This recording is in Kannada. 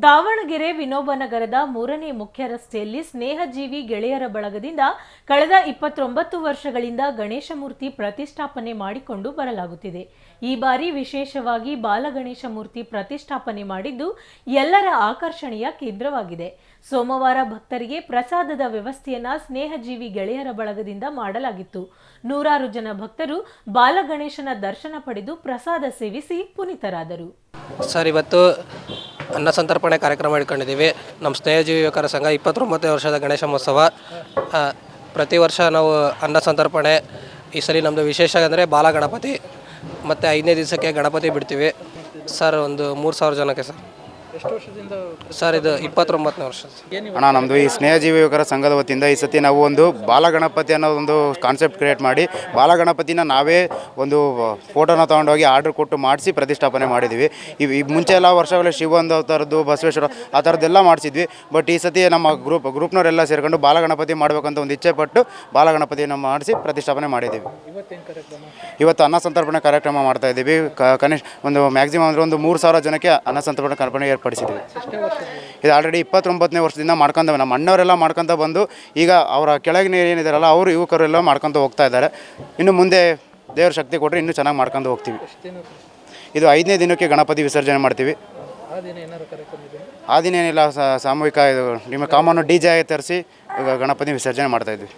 ದಾವಣಗೆರೆ ವಿನೋಬ ನಗರದ ಮೂರನೇ ಮುಖ್ಯ ರಸ್ತೆಯಲ್ಲಿ ಸ್ನೇಹಜೀವಿ ಗೆಳೆಯರ ಬಳಗದಿಂದ ಕಳೆದ ಇಪ್ಪತ್ತೊಂಬತ್ತು ವರ್ಷಗಳಿಂದ ಗಣೇಶ ಮೂರ್ತಿ ಪ್ರತಿಷ್ಠಾಪನೆ ಮಾಡಿಕೊಂಡು ಬರಲಾಗುತ್ತಿದೆ. ಈ ಬಾರಿ ವಿಶೇಷವಾಗಿ ಬಾಲಗಣೇಶ ಮೂರ್ತಿ ಪ್ರತಿಷ್ಠಾಪನೆ ಮಾಡಿದ್ದು ಎಲ್ಲರ ಆಕರ್ಷಣೆಯ ಕೇಂದ್ರವಾಗಿದೆ. ಸೋಮವಾರ ಭಕ್ತರಿಗೆ ಪ್ರಸಾದದ ವ್ಯವಸ್ಥೆಯನ್ನ ಸ್ನೇಹಜೀವಿ ಗೆಳೆಯರ ಬಳಗದಿಂದ ಮಾಡಲಾಗಿತ್ತು. ನೂರಾರು ಜನ ಭಕ್ತರು ಬಾಲಗಣೇಶನ ದರ್ಶನ ಪಡೆದು ಪ್ರಸಾದ ಸೇವಿಸಿ ಪುನೀತರಾದರು. ಸರ್, ಇವತ್ತು ಅನ್ನ ಸಂತರ್ಪಣೆ ಕಾರ್ಯಕ್ರಮ ಇಟ್ಕೊಂಡಿದ್ದೀವಿ. ನಮ್ಮ ಸ್ನೇಹಜೀವಿ ಯುವಕರ ಸಂಘ ಇಪ್ಪತ್ತೊಂಬತ್ತನೇ ವರ್ಷದ ಗಣೇಶ ಮಹೋತ್ಸವ. ಪ್ರತಿ ವರ್ಷ ನಾವು ಅನ್ನ ಸಂತರ್ಪಣೆ, ಈ ಸರಿ ನಮ್ಮದು ವಿಶೇಷ ಅಂದರೆ ಬಾಲ ಗಣಪತಿ. ಮತ್ತು ಐದನೇ ದಿವಸಕ್ಕೆ ಗಣಪತಿ ಬಿಡ್ತೀವಿ. ಸರ್, ಒಂದು ಮೂರು ಸಾವಿರ ಜನಕ್ಕೆ ಸರ್. ಸರ್ ಇದು ಇಪ್ಪತ್ತೊಂಬತ್ತನೇ ವರ್ಷ ಅಣ್ಣ ನಮ್ಮದು ಈ ಸ್ನೇಹಜೀವಿ ಯುವಕರ ಸಂಘದ ವತಿಯಿಂದ ಈ ಸತಿ ನಾವು ಒಂದು ಬಾಲಗಣಪತಿ ಅನ್ನೋ ಒಂದು ಕಾನ್ಸೆಪ್ಟ್ ಕ್ರಿಯೇಟ್ ಮಾಡಿ ಬಾಲಗಣಪತಿನ ನಾವೇ ಒಂದು ಫೋಟೋನ ತೊಗೊಂಡೋಗಿ ಆರ್ಡ್ರ್ ಕೊಟ್ಟು ಮಾಡಿಸಿ ಪ್ರತಿಷ್ಠಾಪನೆ ಮಾಡಿದ್ವಿ. ಈ ಈ ಮುಂಚೆ ಎಲ್ಲ ವರ್ಷಗಳಲ್ಲಿ ಶಿವಂದು ಥರದ್ದು ಬಸವೇಶ್ವರ ಆ ಥರದ್ದೆಲ್ಲ ಮಾಡಿಸಿದ್ವಿ. ಬಟ್ ಈ ಸತಿ ನಮ್ಮ ಗ್ರೂಪ್ ಗ್ರೂಪ್ನವರೆಲ್ಲ ಸೇರ್ಕೊಂಡು ಬಾಲಗಣಪತಿ ಮಾಡಬೇಕಂತ ಒಂದು ಇಚ್ಛೆ ಪಟ್ಟು ಬಾಲಗಣಪತಿಯನ್ನು ಮಾಡಿಸಿ ಪ್ರತಿಷ್ಠಾಪನೆ ಮಾಡಿದ್ದೀವಿ ಇವತ್ತು ಅನ್ನ ಸಂತರ್ಪಣೆ ಕಾರ್ಯಕ್ರಮ ಮಾಡ್ತಾ ಇದ್ದೀವಿ. ಕನಿಷ್ಠ ಒಂದು ಮ್ಯಾಕ್ಸಿಮಮ್ ಅಂದರೆ ಒಂದು ಮೂರು ಸಾವಿರ ಜನಕ್ಕೆ ಅನ್ನ ಸಂತರ್ಪಣೆ ಕಾರ್ಯಕ್ರಮ ಏರ್ಪಡಿಸಿದ್ದೀವಿ ಇದು ಆಲ್ರೆಡಿ ಇಪ್ಪತ್ತೊಂಬತ್ತನೇ ವರ್ಷದಿಂದ ಮಾಡ್ಕೊಂಡವೆ, ನಮ್ಮ ಅಣ್ಣವರೆಲ್ಲ ಮಾಡ್ಕೊತ ಬಂದು ಈಗ ಅವರ ಕೆಳಗಿನ ಏನಿದಾರಲ್ಲ, ಅವರು ಯುವಕರೆಲ್ಲ ಮಾಡ್ಕೊತ ಹೋಗ್ತಾ ಇದ್ದಾರೆ. ಇನ್ನು ಮುಂದೆ ದೇವ್ರ ಶಕ್ತಿ ಕೊಟ್ಟರೆ ಇನ್ನೂ ಚೆನ್ನಾಗಿ ಮಾಡ್ಕೊಂಡು ಹೋಗ್ತೀವಿ. ಇದು ಐದನೇ ದಿನಕ್ಕೆ ಗಣಪತಿ ವಿಸರ್ಜನೆ ಮಾಡ್ತೀವಿ. ಆ ದಿನ ಏನಿಲ್ಲ ಸಾಮೂಹಿಕ ಇದು, ನಿಮ್ಮ ಕಾಮನ್ನು ಡಿ ಜೆ ತರಿಸಿ ಗಣಪತಿ ವಿಸರ್ಜನೆ ಮಾಡ್ತಾ ಇದ್ವಿ.